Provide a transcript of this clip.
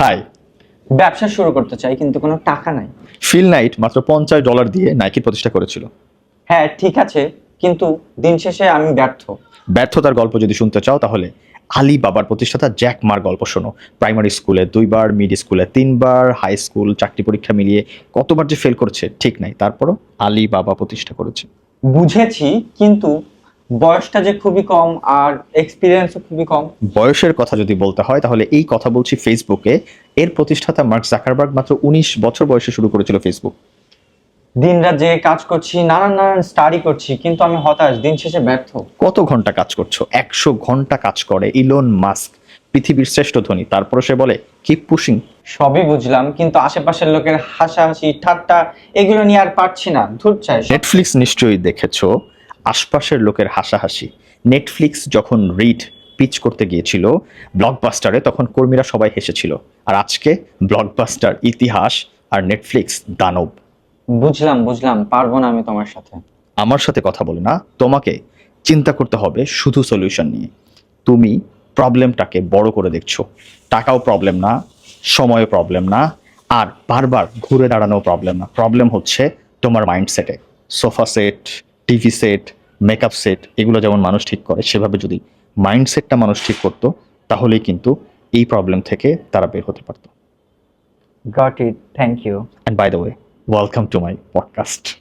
High ব্যবসা শুরু করতে চাই কিন্তু কোনো টাকা নাই। ফিল নাইট মাত্র পঞ্চাশ ডলার দিয়ে নাইকি প্রতিষ্ঠা করেছিল। হ্যাঁ ঠিক আছে কিন্তু দিন শেষে আমি ব্যর্থ। ব্যর্থতার গল্প যদি শুনতে চাও তাহলে আলী বাবার প্রতিষ্ঠাতা জ্যাক মার গল্প শোনো। প্রাইমারি স্কুলে দুইবার মিড স্কুলে তিনবার হাই স্কুল চাকরি পরীক্ষা মিলিয়ে কতবার যে ফেল করেছে ঠিক নাই। তারপরও আলী বাবা প্রতিষ্ঠা করেছে। বুঝেছি কিন্তু বয়সটা যে খুবই কম আর এক্সপিরিয়েন্সও খুবই কম। বয়সের কথা যদি বলতে হয় তাহলে এই কথা বলছি ফেসবুকে এর প্রতিষ্ঠাতা মার্ক জাকারবার্গ মাত্র উনিশ বছর বয়সে শুরু করেছিল ফেসবুক দিনরাত যে কাজ করছি নানান নানান স্টাডি করছি কিন্তু আমি হতাশ দিন শেষে ব্যর্থ। কত ঘণ্টা কাজ করছ? একশো ঘণ্টা কাজ করে ইলন মাস্ক পৃথিবীর শ্রেষ্ঠ ধনী। তারপরে সে বলে কিপ পুশিং সবই বুঝলাম কিন্তু আশেপাশের লোকের হাসাহাসি ঠাট্টা এগুলো নিয়ে আর পারছি না ধূর চাই নেটফ্লিক্স নিশ্চয়ই দেখেছ। আশপাশের লোকের হাসাহাসি। নেটফ্লিক্স যখন রিড পিচ করতে গিয়েছিল ব্লকবাস্টারে তখন কর্মীরা সবাই হেসেছিল। আর আজকে ব্লকবাস্টার ইতিহাস আর নেটফ্লিক্স দানব। বুঝলাম বুঝলাম পারব না আমি তোমার সাথে। আমার সাথে কথা বলে না তোমাকে চিন্তা করতে হবে শুধু সলিউশন নিয়ে। তুমি প্রবলেমটাকে বড় করে দেখছ। টাকাও প্রবলেম না সময়ও প্রবলেম না আর বারবার ঘুরে দাঁড়ানো প্রবলেম না। প্রবলেম হচ্ছে তোমার মাইন্ডসেটে sofa set TV set makeup set এগুলো যেমন মানুষ ঠিক করে সেভাবে যদি মাইন্ডসেটটা মানুষ ঠিক করতো তাহলেই কিন্তু এই প্রবলেম থেকে তারা বের হতে পারতো। Got it thank you and by the way welcome to my podcast